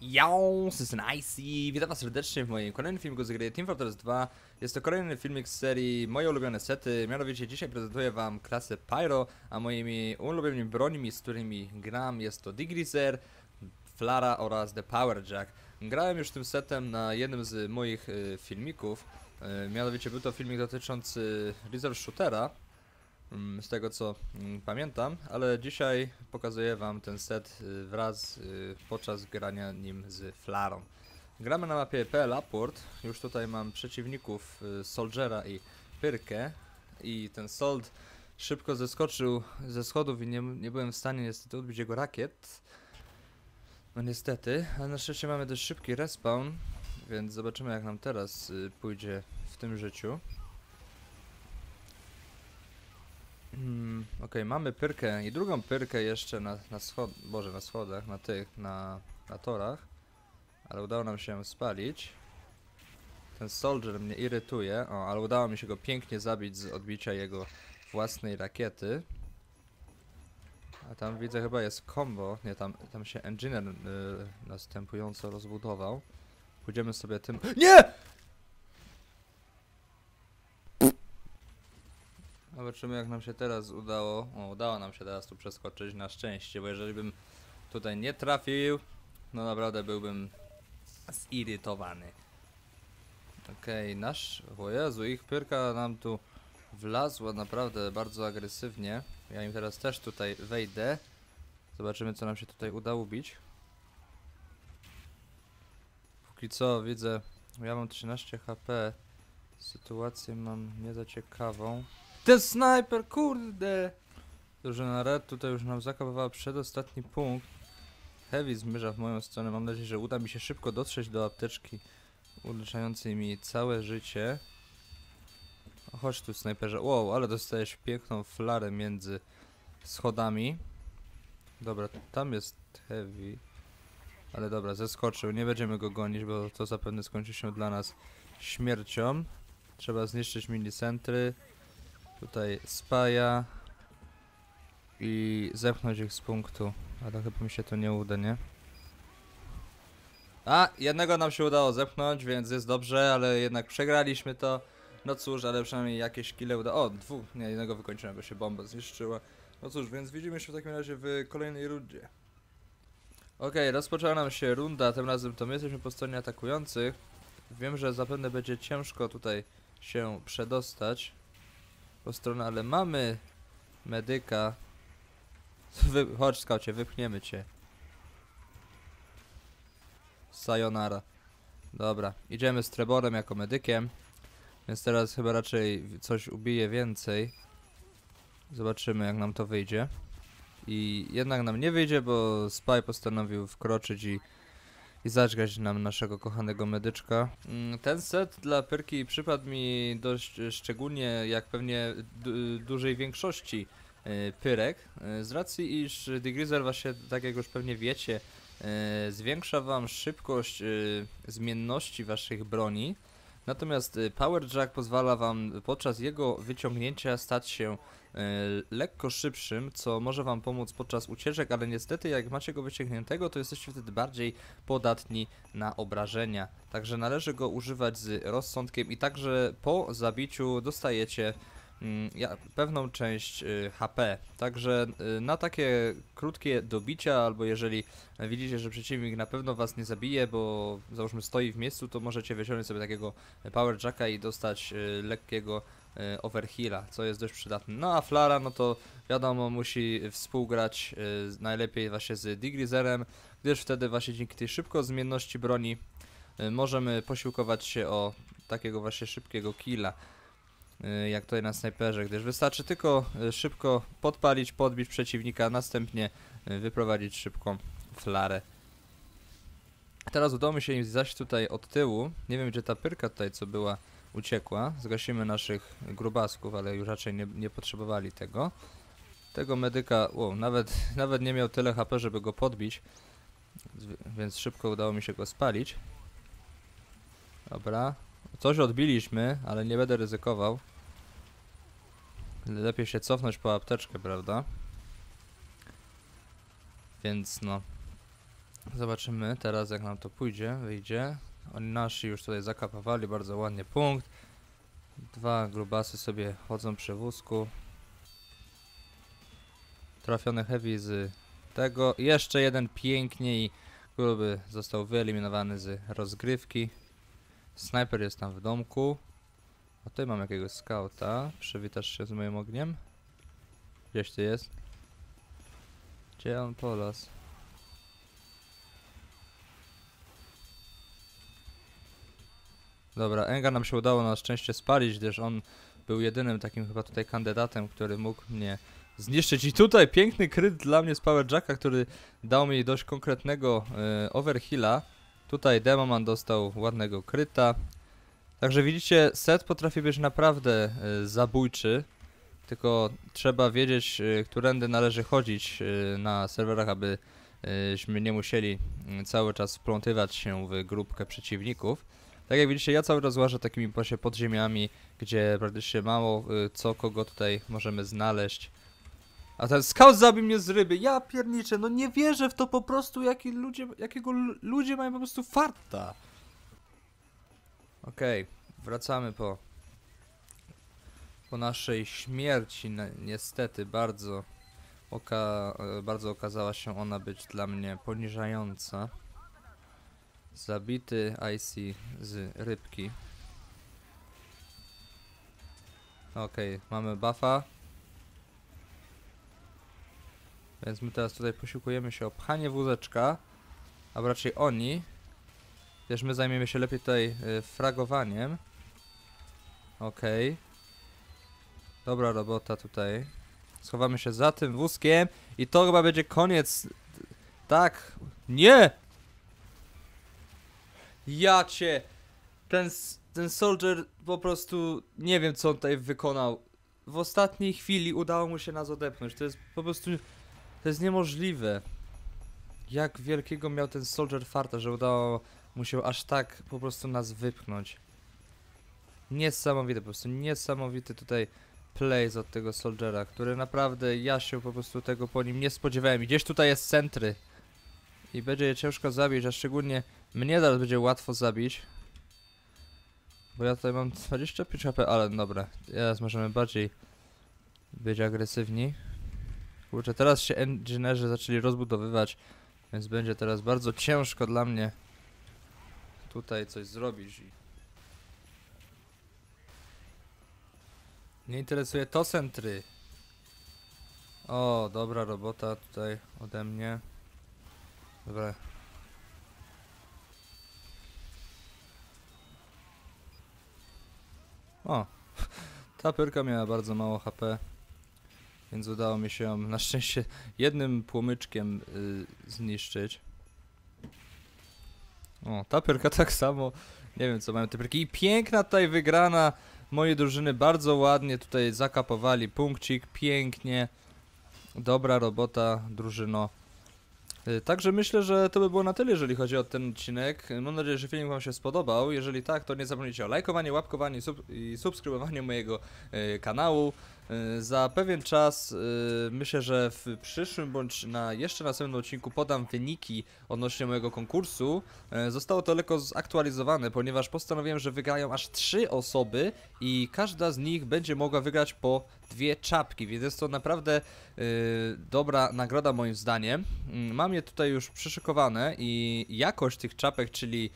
Yo, jestem Icy, witam was serdecznie w moim kolejnym filmiku z gry Team Fortress 2 Jest to kolejny filmik z serii Moje ulubione sety, mianowicie dzisiaj prezentuję wam klasę Pyro A moimi ulubionymi brońmi, z którymi gram jest to Digrizer, Flara oraz The Power Jack. Grałem już tym setem na jednym z moich y, filmików. Y, Mianowicie był to filmik dotyczący Reserve Shootera z tego co mm, pamiętam, ale dzisiaj pokazuję wam ten set y, wraz y, podczas grania nim z Flarą. Gramy na mapie PL Apport, już tutaj mam przeciwników y, Soldiera i Pyrkę i ten Sold szybko zeskoczył ze schodów i nie, nie byłem w stanie niestety odbić jego rakiet. No niestety, ale na szczęście mamy dość szybki respawn, więc zobaczymy jak nam teraz pójdzie w tym życiu. Hmm, Okej, mamy pyrkę i drugą pyrkę jeszcze na, na schod... Boże, na schodach, na tych, na, na torach. Ale udało nam się spalić. Ten soldier mnie irytuje. O, ale udało mi się go pięknie zabić z odbicia jego własnej rakiety. A tam widzę chyba jest combo. Nie, tam, tam się engineer y, następująco rozbudował. Pójdziemy sobie tym... NIE! Zobaczymy jak nam się teraz udało. O, udało nam się teraz tu przeskoczyć na szczęście, bo jeżeli bym tutaj nie trafił, no naprawdę byłbym zirytowany. Okej, nasz. O Jezu, ich pyrka nam tu wlazła naprawdę bardzo agresywnie. Ja im teraz też tutaj wejdę. Zobaczymy co nam się tutaj uda ubić. Póki co widzę, ja mam 13 HP. Sytuację mam nie za ciekawą. Ten snajper, kurde! Drużyna Red tutaj już nam zakapowała przedostatni punkt. Heavy zmierza w moją stronę. Mam nadzieję, że uda mi się szybko dotrzeć do apteczki uleczającej mi całe życie. O, chodź tu snajperze. Wow, ale dostajesz piękną flarę między schodami. Dobra, tam jest Heavy. Ale dobra, zeskoczył. Nie będziemy go gonić, bo to zapewne skończy się dla nas śmiercią. Trzeba zniszczyć minicentry. Tutaj spaja i zepchnąć ich z punktu. Ale chyba mi się to nie uda, nie? A, jednego nam się udało zepchnąć, więc jest dobrze, ale jednak przegraliśmy to. No cóż, ale przynajmniej jakieś kile uda. O, dwóch, nie, jednego wykończyłem, bo się bomba zniszczyła. No cóż, więc widzimy się w takim razie w kolejnej rundzie. Okej, rozpoczęła nam się runda, tym razem to my jesteśmy po stronie atakujących. Wiem, że zapewne będzie ciężko tutaj się przedostać po stronę, ale mamy medyka. Wy, chodź skaucie, wypchniemy cię. Sayonara. Dobra, idziemy z Treborem jako medykiem. Więc teraz chyba raczej coś ubije więcej. Zobaczymy jak nam to wyjdzie. I jednak nam nie wyjdzie, bo Spy postanowił wkroczyć i i zaćgać nam naszego kochanego medyczka. Mm, Ten set dla Pyrki przypadł mi dość szczególnie, jak pewnie du dużej większości e, Pyrek, e, z racji iż Degreaser właśnie, tak jak już pewnie wiecie, e, zwiększa wam szybkość zmienności waszych broni, natomiast e, Power Jack pozwala wam podczas jego wyciągnięcia stać się e, lekko szybszym, co może wam pomóc podczas ucieczek, ale niestety jak macie go wyciągniętego, to jesteście wtedy bardziej podatni na obrażenia. Także należy go używać z rozsądkiem i także po zabiciu dostajecie ja, pewną część y, HP. Także y, na takie krótkie dobicia, albo jeżeli widzicie, że przeciwnik na pewno was nie zabije, bo załóżmy stoi w miejscu, to możecie wyciągnąć sobie takiego Power Jacka i dostać y, lekkiego overheala, co jest dość przydatne. No a Flara, no to wiadomo, musi współgrać najlepiej właśnie z Digrizerem, gdyż wtedy właśnie dzięki tej szybko zmienności broni możemy posiłkować się o takiego właśnie szybkiego killa. Y, Jak tutaj na snajperze, gdyż wystarczy tylko y, szybko podpalić, podbić przeciwnika, następnie y, wyprowadzić szybką flarę. Teraz udało mi się zaś tutaj od tyłu. Nie wiem, gdzie ta pyrka tutaj, co była, uciekła. Zgasimy naszych grubasków, ale już raczej nie, nie potrzebowali tego. Tego medyka, wow, nawet, nawet nie miał tyle HP, żeby go podbić. Więc szybko udało mi się go spalić. Dobra. Coś odbiliśmy, ale nie będę ryzykował. Lepiej się cofnąć po apteczkę, prawda? Więc no. Zobaczymy teraz jak nam to pójdzie, wyjdzie. Oni nasi już tutaj zakapowali bardzo ładnie punkt. Dwa grubasy sobie chodzą przy wózku. Trafiony heavy z tego. Jeszcze jeden pięknie i gruby został wyeliminowany z rozgrywki. Snajper jest tam w domku. A tutaj mam jakiegoś skauta. Przywitasz się z moim ogniem? Gdzieś ty jest? Gdzie on polas? Dobra, Enga nam się udało na szczęście spalić, gdyż on był jedynym takim chyba tutaj kandydatem, który mógł mnie zniszczyć. I tutaj piękny kryt dla mnie z Power Jacka, który dał mi dość konkretnego e, overheala. Tutaj Demoman dostał ładnego kryta. Także widzicie, set potrafi być naprawdę e, zabójczy. Tylko trzeba wiedzieć, e, którędy należy chodzić e, na serwerach, abyśmy nie musieli cały czas wplątywać się w grupkę przeciwników. Tak jak widzicie, ja cały czas łażę takimi właśnie podziemiami, gdzie praktycznie mało y, co kogo tutaj możemy znaleźć. A ten scout zabił mnie z ryby. Ja pierniczę, no nie wierzę w to po prostu, jaki ludzie, jakiego lu- ludzie mają po prostu farta. Okej, wracamy po po naszej śmierci, ni- niestety bardzo oka, e, bardzo okazała się ona być dla mnie poniżająca. Zabity IC z rybki. Okej, mamy buffa. Więc my teraz tutaj posiłkujemy się o pchanie wózeczka, a raczej oni. Też my zajmiemy się lepiej tutaj y, fragowaniem. Okej. Dobra robota tutaj. Schowamy się za tym wózkiem i to chyba będzie koniec. Tak. Nie! Ja cię! Ten, ten soldier po prostu nie wiem co on tutaj wykonał. W ostatniej chwili udało mu się nas odepchnąć. To jest po prostu. To jest niemożliwe. Jak wielkiego miał ten soldier farta, że udało mu się aż tak po prostu nas wypchnąć. Niesamowite, po prostu niesamowity tutaj plays od tego soldiera, który naprawdę ja się po prostu tego po nim nie spodziewałem. I Gdzieś tutaj jest centry. I będzie je ciężko zabić, a szczególnie mnie zaraz będzie łatwo zabić. Bo ja tutaj mam 25 HP, ale dobra. Teraz możemy bardziej być agresywni. Kurczę, teraz się engineerzy zaczęli rozbudowywać, więc będzie teraz bardzo ciężko dla mnie tutaj coś zrobić. Nie interesuje to centry. O, dobra robota tutaj ode mnie. Dobra. O, ta pyrka miała bardzo mało HP, więc udało mi się ją na szczęście jednym płomyczkiem y, zniszczyć. O, ta pyrka tak samo. Nie wiem co mają te pyrki. I piękna tutaj wygrana mojej drużyny. Bardzo ładnie tutaj zakapowali punkcik. Pięknie. Dobra robota, drużyno. Y, Także myślę, że to by było na tyle, jeżeli chodzi o ten odcinek. Mam nadzieję, że film Wam się spodobał. Jeżeli tak, to nie zapomnijcie o lajkowaniu, łapkowaniu sub i subskrybowaniu mojego y, kanału. Y, Za pewien czas y, myślę, że w przyszłym bądź na jeszcze następnym odcinku podam wyniki odnośnie mojego konkursu. Y, Zostało to lekko zaktualizowane, ponieważ postanowiłem, że wygrają aż trzy osoby i każda z nich będzie mogła wygrać po dwie czapki, więc jest to naprawdę dobra nagroda moim zdaniem. Mm, Mam je tutaj już przyszykowane i jakość tych czapek, czyli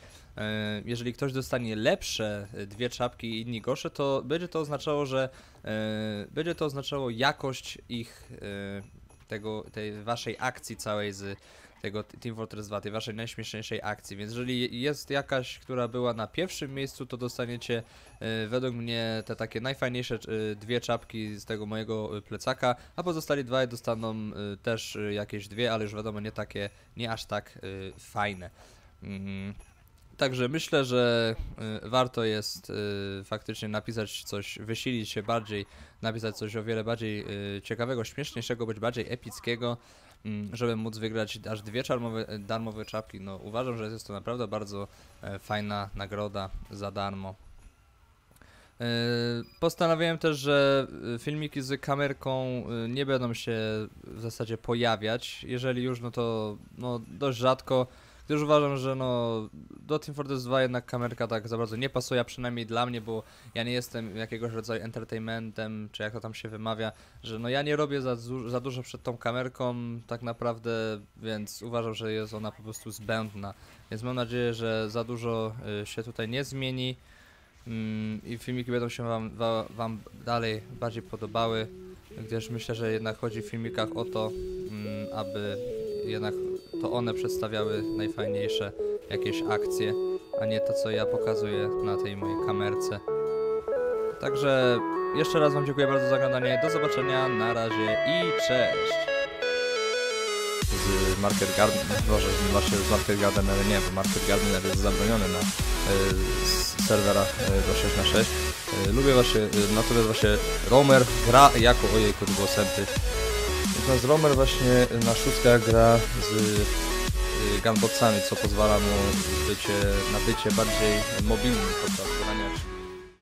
jeżeli ktoś dostanie lepsze e, dwie czapki i inni gorsze, to będzie to oznaczało, że e, będzie to oznaczało jakość ich e, tego, tej waszej akcji całej z tego Team Fortress 2, tej waszej najśmieszniejszej akcji, więc jeżeli jest jakaś, która była na pierwszym miejscu, to dostaniecie e, według mnie te takie najfajniejsze e, dwie czapki z tego mojego e, plecaka, a pozostali dwaj dostaną e, też e, jakieś dwie, ale już wiadomo nie takie, nie aż tak e, fajne. Mm. Także myślę, że y, warto jest y, faktycznie napisać coś, wysilić się bardziej, napisać coś o wiele bardziej y, ciekawego, śmieszniejszego, być bardziej epickiego, mm, żeby móc wygrać aż dwie czarmowe, darmowe czapki. No uważam, że jest to naprawdę bardzo e, fajna nagroda za darmo. E, Postanowiłem też, że filmiki z kamerką nie będą się w zasadzie pojawiać. Jeżeli już, no to no, dość rzadko. Gdyż uważam, że no do Team Fortress 2 jednak kamerka tak za bardzo nie pasuje, a przynajmniej dla mnie, bo ja nie jestem jakiegoś rodzaju entertainmentem, czy jak to tam się wymawia, że no ja nie robię za, za dużo przed tą kamerką tak naprawdę, więc uważam, że jest ona po prostu zbędna. Więc mam nadzieję, że za dużo y, się tutaj nie zmieni mm, i filmiki będą się wam, wa, wam dalej bardziej podobały, gdyż myślę, że jednak chodzi w filmikach o to, mm, aby jednak to one przedstawiały najfajniejsze jakieś akcje, a nie to, co ja pokazuję na tej mojej kamerce. Także jeszcze raz Wam dziękuję bardzo za oglądanie. Do zobaczenia, na razie i cześć! Z Market Garden, może właśnie z Market Garden, ale nie, bo Market Garden jest zabroniony na y, s- serwerach y, do 6 na 6 y, Lubię właśnie, natomiast właśnie Romer gra jako, ojejku, to było sępy. Natomiast Romer właśnie na szóstkach gra z y, gunboxami, co pozwala mu bycie, na bycie bardziej mobilnym